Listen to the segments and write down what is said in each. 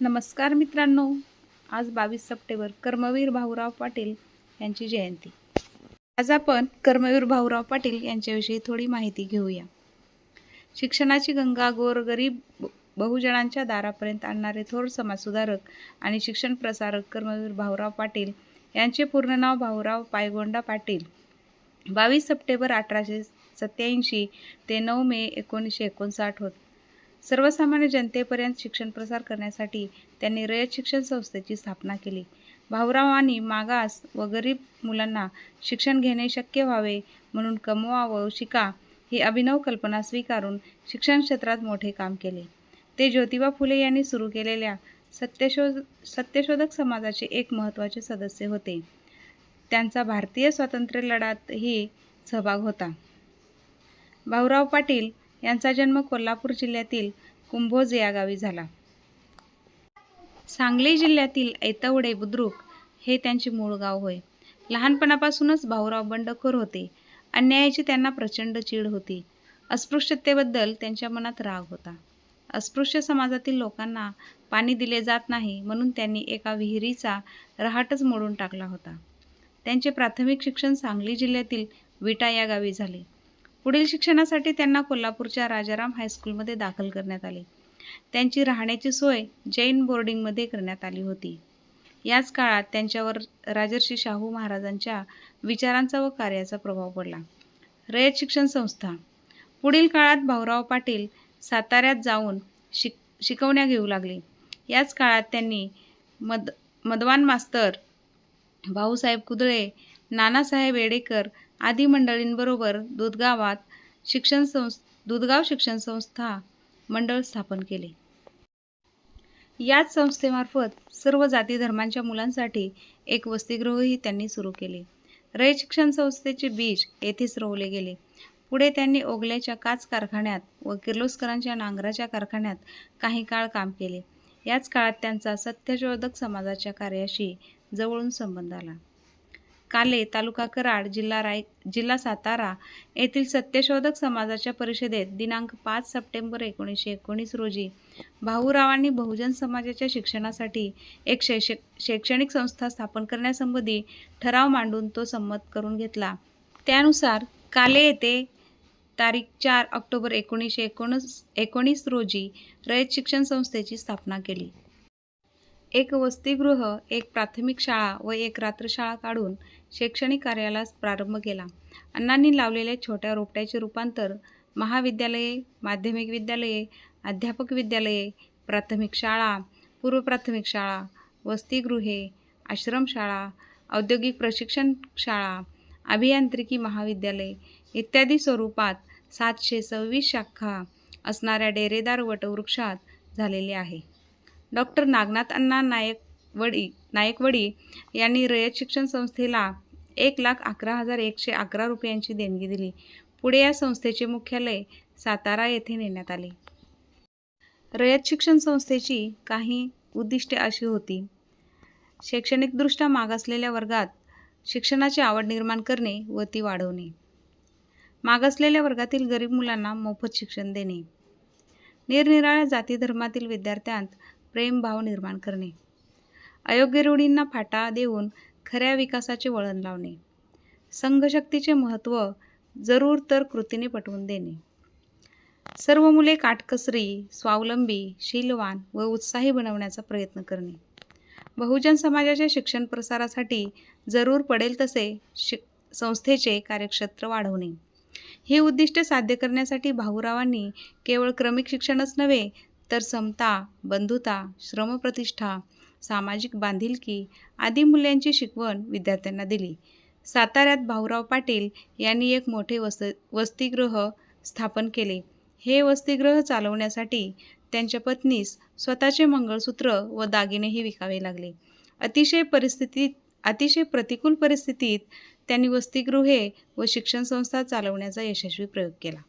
नमस्कार मित्रांनो. आज बावीस सप्टेंबर कर्मवीर भाऊराव पाटील यांची जयंती. आज आपण कर्मवीर भाऊराव पाटील यांच्याविषयी थोडी माहिती घेऊया. शिक्षणाची गंगा गोरगरीब ब- बहुजनांच्या दारापर्यंत आणणारे थोर समाजसुधारक आणि शिक्षण प्रसारक कर्मवीर भाऊराव पाटील यांचे पूर्ण नाव भाऊराव पायगोंडा पाटील. बावीस सप्टेंबर अठराशे सत्याऐंशी ते नऊ मे एकोणीसशे एकोणसाठ होत. सर्वसामान्य जनतेपर्यंत शिक्षण प्रसार करण्यासाठी त्यांनी रयत शिक्षण संस्थेची स्थापना केली. भाऊराव आणि मागास व गरीब मुलांना शिक्षण घेणे शक्य व्हावे म्हणून कमवा व शिका ही अभिनव कल्पना स्वीकारून शिक्षण क्षेत्रात मोठे काम केले. ते ज्योतिबा फुले यांनी सुरू केलेल्या सत्यशोध सत्यशोधक समाजाचे एक महत्त्वाचे सदस्य होते. त्यांचा भारतीय स्वातंत्र्य लढ्यातही सहभाग होता. भाऊराव पाटील यांचा जन्म कोल्हापूर जिल्ह्यातील कुंभोज या गावी झाला. सांगली जिल्ह्यातील ऐतवडे बुद्रुक हे त्यांचे मूळ गाव होय. लहानपणापासूनच भाऊराव बंडखोर होते. अन्यायाची त्यांना प्रचंड चीड होती. अस्पृश्यतेबद्दल त्यांच्या मनात राग होता. अस्पृश्य समाजातील लोकांना पाणी दिले जात नाही म्हणून त्यांनी एका विहिरीचा रहाटच मोडून टाकला होता. त्यांचे प्राथमिक शिक्षण सांगली जिल्ह्यातील विटा या गावी झाले. पुढील शिक्षणासाठी त्यांना कोल्हापूरच्या राजाराम हायस्कूलमध्ये दाखल करण्यात आले. त्यांची राहण्याची सोय जैन बोर्डिंगमध्ये करण्यात आली होती. याच काळात त्यांच्यावर राजर्षी शाहू महाराजांच्या विचारांचा व कार्याचा प्रभाव पडला. रयत शिक्षण संस्था. पुढील काळात भाऊराव पाटील साताऱ्यात जाऊन शिक शिकवण्या घेऊ लागले. याच काळात त्यांनी मद मदवान मास्तर भाऊसाहेब कुदळे नानासाहेब येडेकर आदी मंडळींबरोबर दुधगावात शिक्षण संस् दुधगाव शिक्षण संस्था मंडळ स्थापन केले. याच संस्थेमार्फत सर्व जाती धर्मांच्या मुलांसाठी एक वसतिगृहही त्यांनी सुरू केले. रय शिक्षण संस्थेचे बीज येथेच रोवले गेले. पुढे त्यांनी ओगल्याच्या काच कारखान्यात व किर्लोस्करांच्या नांगराच्या कारखान्यात काही काळ काम केले. याच काळात त्यांचा सत्यशोधक समाजाच्या कार्याशी जवळून संबंध आला. काले तालुका कराड जिल्हा राय जिल्हा सातारा येथील सत्यशोधक समाजाच्या परिषदेत दिनांक पाच सप्टेंबर एकोणीसशे एकोणीस रोजी भाऊरावांनी बहुजन समाजाच्या शिक्षणासाठी एक शैक्षिक शैक्षणिक संस्था स्थापन करण्यासंबंधी ठराव मांडून तो संमत करून घेतला. त्यानुसार काले येथे तारीख चार ऑक्टोबर एकोणीसशे एकोणीस एकोणीस रोजी रयत शिक्षण संस्थेची स्थापना केली. एक वसतिगृह एक प्राथमिक शाळा व एक रात्रशाळा काढून शैक्षणिक कार्याला प्रारंभ केला. अण्णांनी लावलेल्या छोट्या रोपट्याचे रूपांतर महाविद्यालये माध्यमिक विद्यालये अध्यापक विद्यालये प्राथमिक शाळा पूर्व प्राथमिक शाळा वसतिगृहे आश्रमशाळा औद्योगिक प्रशिक्षण शाळा अभियांत्रिकी महाविद्यालय इत्यादी स्वरूपात सातशे सव्वीस शाखा असणाऱ्या डेरेदार वटवृक्षात झालेले आहे. डॉक्टर नागनाथ अण्णा नायकवडी नायकवडी यांनी रयत शिक्षण संस्थेला एक लाख अकरा हजार एकशे अकरा रुपयांची देणगी दिली. पुढे या संस्थेचे मुख्यालय सातारा येथे नेण्यात आले. रयत शिक्षण संस्थेची काही उद्दिष्टे अशी होती. शैक्षणिकदृष्ट्या मागासलेल्या वर्गात शिक्षणाची आवड निर्माण करणे व ती वाढवणे. मागासलेल्या वर्गातील गरीब मुलांना मोफत शिक्षण देणे. निरनिराळ्या जाती धर्मातील विद्यार्थ्यांत प्रेमभाव निर्माण करणे. अयोग्य रूढींना फाटा देऊन खऱ्या विकासाचे वळण लावणे. संघशक्तीचे महत्त्व जरूर तर कृतीने पटवून देणे. सर्व मुले काटकसरी स्वावलंबी शीलवान व उत्साही बनवण्याचा प्रयत्न करणे. बहुजन समाजाच्या शिक्षण प्रसारासाठी जरूर पडेल तसे शिक संस्थेचे कार्यक्षेत्र वाढवणे. ही उद्दिष्ट साध्य करण्यासाठी भाऊरावांनी केवळ क्रमिक शिक्षणच नव्हे तर समता बंधुता श्रमप्रतिष्ठा सामाजिक बांधिलकी आदी मूल्यांची शिकवण विद्यार्थ्यांना दिली. साताऱ्यात भाऊराव पाटील यांनी एक मोठे वस वसतिगृह स्थापन केले. हे वसतिगृह चालवण्यासाठी त्यांच्या पत्नीस स्वतःचे मंगळसूत्र व दागिनेही विकावे लागले. अतिशय परिस्थितीत अतिशय प्रतिकूल परिस्थितीत त्यांनी वसतिगृहे व शिक्षण संस्था चालवण्याचा यशस्वी प्रयोग केला.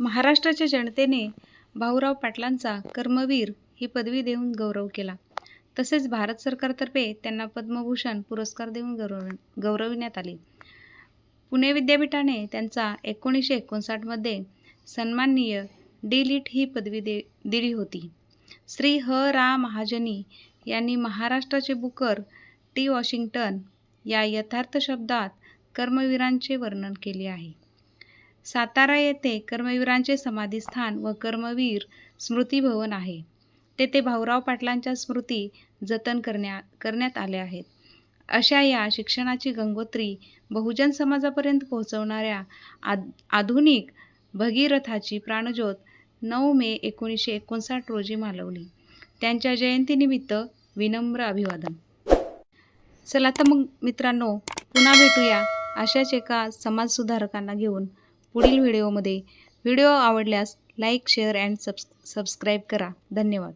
महाराष्ट्राच्या जनतेने भाऊराव पाटलांचा कर्मवीर ही पदवी देऊन गौरव केला. तसेच भारत सरकारतर्फे त्यांना पद्मभूषण पुरस्कार देऊन गौरव गौरविण्यात आले. पुणे विद्यापीठाने त्यांचा एकोणीसशे एकोणसाठमध्ये सन्माननीय डी लिट ही पदवी दे दिली होती. श्री ह. रा. महाजनी यांनी महाराष्ट्राचे बुकर टी वॉशिंग्टन या यथार्थ शब्दात कर्मवीरांचे वर्णन केले आहे. सातारा येथे कर्मवीरांचे समाधीस्थान व कर्मवीर स्मृती भवन आहे. तेथे भाऊराव पाटलांच्या स्मृती जतन करण्या करण्यात आल्या आहेत. अशा या शिक्षणाची गंगोत्री बहुजन समाजापर्यंत पोहोचवणाऱ्या आद आधुनिक भगीरथाची प्राणज्योत नऊ मे एकोणीसशे एकोणसाठ रोजी मालवली. त्यांच्या जयंतीनिमित्त विनम्र अभिवादन. चला तर मग मित्रांनो पुन्हा भेटूया अशाच एका समाजसुधारकांना घेऊन. पुढील व्हिडिओमध्ये. व्हिडिओ आवडल्यास like share and subs subscribe करा. धन्यवाद.